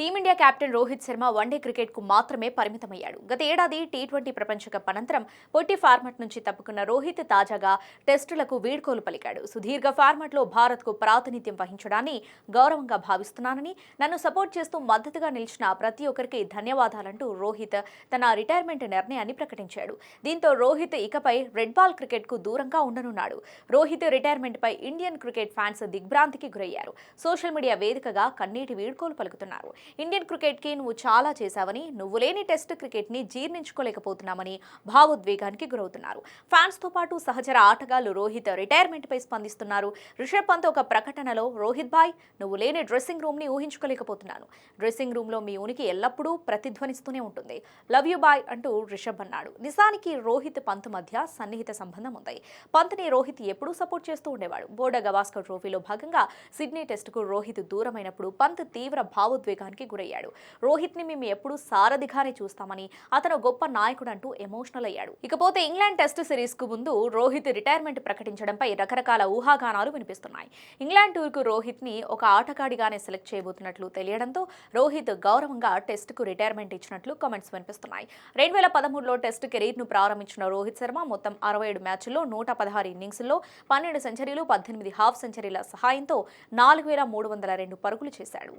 Team India captain Rohit Sharma one day క్రికెట్కు మాత్రమే పరిమితమయ్యాడు. గత ఏడాది టీ ట్వంటీ ప్రపంచ కప్ అనంతరం పొట్టి ఫార్మాట్ నుంచి తప్పుకున్న రోహిత్ తాజాగా టెస్టులకు వీడ్కోలు పలికాడు. సుదీర్ఘ ఫార్మాట్లో భారత్కు ప్రాతినిధ్యం వహించడాన్ని గౌరవంగా భావిస్తున్నానని నన్ను సపోర్ట్ చేస్తూ మద్దతుగా నిలిచిన ప్రతి ఒక్కరికి ధన్యవాదాలంటూ రోహిత్ తన రిటైర్మెంట్ నిర్ణయాన్ని ప్రకటించాడు. దీంతో రోహిత్ ఇకపై రెడ్ బాల్ క్రికెట్కు దూరంగా ఉండనున్నాడు. రోహిత్ రిటైర్మెంట్పై ఇండియన్ క్రికెట్ ఫ్యాన్స్ దిగ్భ్రాంతికి గురయ్యారు. సోషల్ మీడియా వేదికగా కన్నీటి వీడ్కోలు పలుకుతున్నారు. ఇండియన్ క్రికెట్కి నువ్వు చాలా చేశావని నువ్వు లేని టెస్ట్ క్రికెట్ని జీర్ణించుకోలేకపోతున్నామని భావోద్వేగానికి గురవుతున్నారు. ఫ్యాన్స్తో పాటు సహచర ఆటగాళ్ళు రోహిత్ రిటైర్మెంట్పై స్పందిస్తున్నారు. రిషబ్ పంత్ ఒక ప్రకటనలో రోహిత్ భాయ్ నువ్వు లేని డ్రెస్సింగ్ రూమ్ని ఊహించుకోలేకపోతున్నాను. డ్రెస్సింగ్ రూమ్లో మీ ఉనికి ఎల్లప్పుడూ ప్రతిధ్వనిస్తూనే ఉంటుంది. లవ్ యూ బాయ్ అంటూ రిషబ్ అన్నాడు. నిజానికి రోహిత్ పంత్ మధ్య సన్నిహిత సంబంధం ఉంది. పంత్ని రోహిత్ ఎప్పుడూ సపోర్ట్ చేస్తూ ఉండేవాడు. బోర్డా గవాస్కర్ ట్రోఫీలో భాగంగా సిడ్నీ టెస్టుకు రోహిత్ దూరమైనప్పుడు పంత్ తీవ్ర భావోద్వేగానికి గురయ్యాడు. రోహిత్ని మేము ఎప్పుడూ సారథిగానే చూస్తామని అతను గొప్ప నాయకుడు అంటూ ఎమోషనల్ అయ్యాడు. ఇకపోతే ఇంగ్లాండ్ టెస్ట్ సిరీస్కు ముందు రోహిత్ రిటైర్మెంట్ ప్రకటించడంపై రకరకాల ఊహాగానాలు వినిపిస్తున్నాయి. ఇంగ్లాండ్ టూర్కు రోహిత్ని ఒక ఆటగాడిగానే సెలెక్ట్ చేయబోతున్నట్లు తెలియడంతో రోహిత్ గౌరవంగా టెస్టుకు రిటైర్మెంట్ ఇచ్చినట్లు కామెంట్స్ వినిపిస్తున్నాయి. రెండు వేల పదమూడులో టెస్ట్ కెరీర్ను ప్రారంభించిన రోహిత్ శర్మ మొత్తం అరవై ఏడు మ్యాచ్ల్లో నూట పదహారు ఇన్నింగ్స్లో పన్నెండు సెంచరీలు పద్దెనిమిది హాఫ్ సెంచరీల సహాయంతో నాలుగు వేల మూడు వందల రెండు పరుగులు చేశాడు.